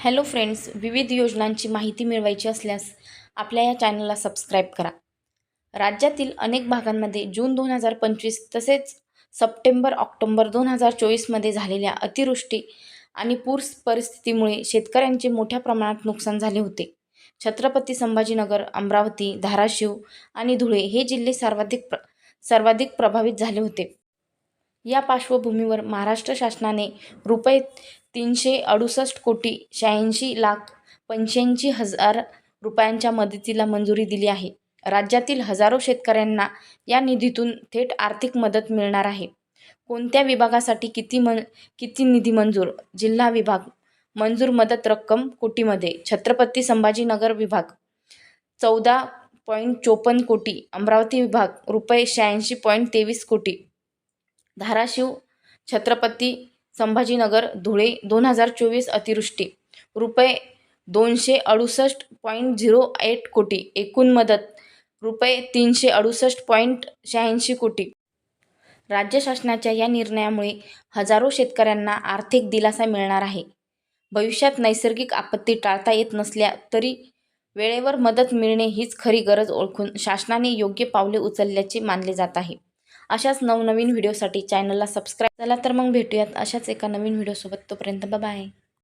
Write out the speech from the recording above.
Hello friends विविध योजनांची माहिती मिळवायची असल्यास आपल्या या चॅनलला सबस्क्राईब करा. राज्यातील अनेक भागांमध्ये जून दोन हजार पंचवीस तसेच सप्टेंबर ऑक्टोंबर दोन हजार चोवीसमध्ये झालेल्या अतिवृष्टी आणि पूर परिस्थितीमुळे शेतकऱ्यांचे मोठ्या प्रमाणात नुकसान झाले होते. छत्रपती संभाजीनगर अमरावती धाराशिव आणि धुळे हे जिल्हे सर्वाधिक प्र सर्वाधिक प्रभावित झाले होते. या पार्श्वभूमीवर महाराष्ट्र शासनाने रुपये तीनशे अडुसष्ट कोटी शहाऐंशी लाख पंच्याऐंशी हजार रुपयांच्या मदतीला मंजुरी दिली आहे. राज्यातील हजारो शेतकऱ्यांना या निधीतून थेट आर्थिक मदत मिळणार आहे. कोणत्या विभागासाठी किती मन किती निधी मंजूर? जिल्हा विभाग. मंजूर मदत रक्कम कोटीमध्ये. छत्रपती संभाजीनगर विभाग. चौदा पॉईंट चोपन्न कोटी. अमरावती विभाग. रुपये शहाऐंशी पॉईंट तेवीस कोटी. धाराशिव छत्रपती संभाजीनगर धुळे दोन हजार चोवीस अतिवृष्टी. रुपये दोनशे अडुसष्ट पॉईंट झिरो एट कोटी. एकूण मदत रुपये तीनशे अडुसष्ट पॉईंट शहाऐंशी कोटी. राज्य शासनाच्या या निर्णयामुळे हजारो शेतकऱ्यांना आर्थिक दिलासा मिळणार आहे. भविष्यात नैसर्गिक आपत्ती टाळता येत नसल्या तरी वेळेवर मदत मिळणे हीच खरी गरज ओळखून शासनाने योग्य पावले उचलल्याचे मानले जात आहे. अशाच नवनवीन व्हिडिओसाठी चॅनलला सबस्क्राईब चला तर मग भेटूयात अशाच एका नवीन व्हिडिओसोबत तोपर्यंत बाय